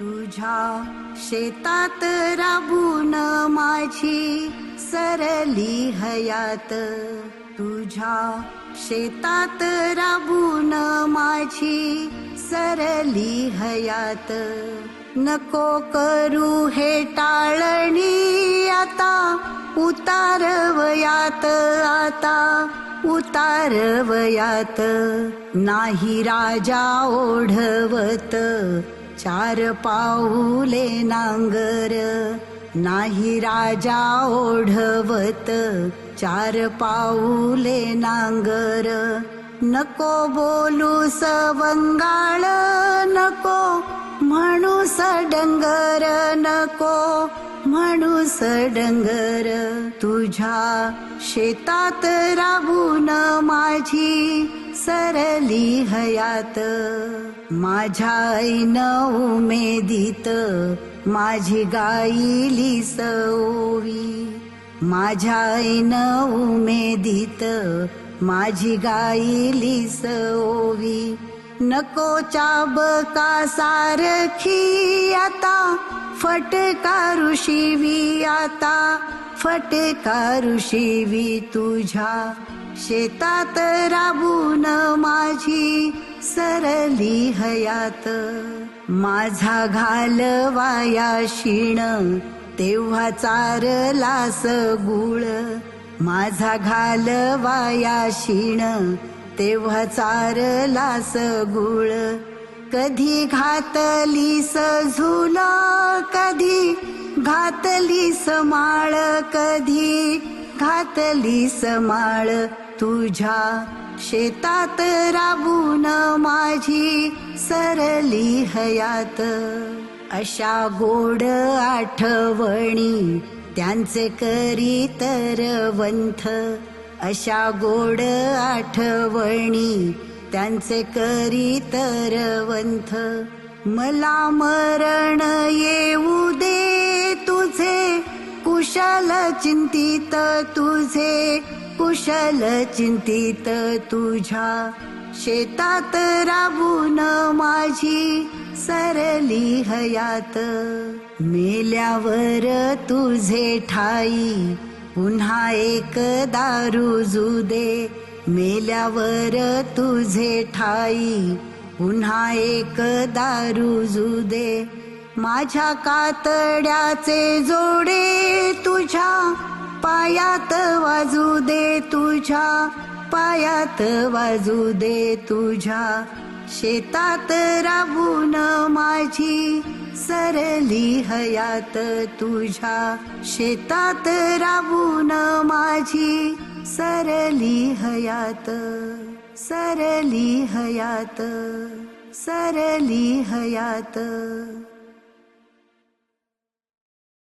तुझ्या शेतात राबून माझी सरली हयात. तुझ्या शेतात राबून माझी सरली हयात. नको करू हे टाळणी आता उतार वयात आता उतार वयात नाही राजा ओढवत चार पाऊले नांगर नाही राजा ओढवत. चार पाऊले नांगर नको बोलू सवंगाळ नको म्हणू सडंगर नको म्हणू सडंगर. तुझ्या शेतात राबून माझी सरली हयात. माझ्या ऐन उमेदीत माझी गाईली सवी माझ्या ऐन उमेदीत माझी गाईली सवी नको चाबका सारखी आता. फटका ऋषीवी आता? फटका तुझ्या? शेतात राबून माझी सरली हयात. माझा घालवाया शिण तेव्हा चारलास गुळ माझा घालवाया शिण तेव्हा चारलास गुळ कधी घातली झुला कधी घातली समाळ कधी घातली समाळ तुझ्या शेतात राबून माझी सरली हयात. अशा गोड आठवणी त्यांचे करी तर वंथ अशा गोड आठवणी त्यांचे करी तर मला मरण येऊ दे तुझे कुशल चिंतित तुझे कुशल चिंतित तुझ्या. शेतात राबून माझी सरली हयात. मेल्यावर तुझे ठाई पुन्हा एक दारू दे. मेल्यावर तुझे ठाई पुन्हा एक दारू दे माझ्या कातड्याचे जोडे तुझ्या पायात वाजू दे तुझ्या पायात वाजू दे तुझ्या शेतात राबून माझी सरली हयात. तुझ्या शेतात राबून माझी सरली हयात सरली हयात सरली हयात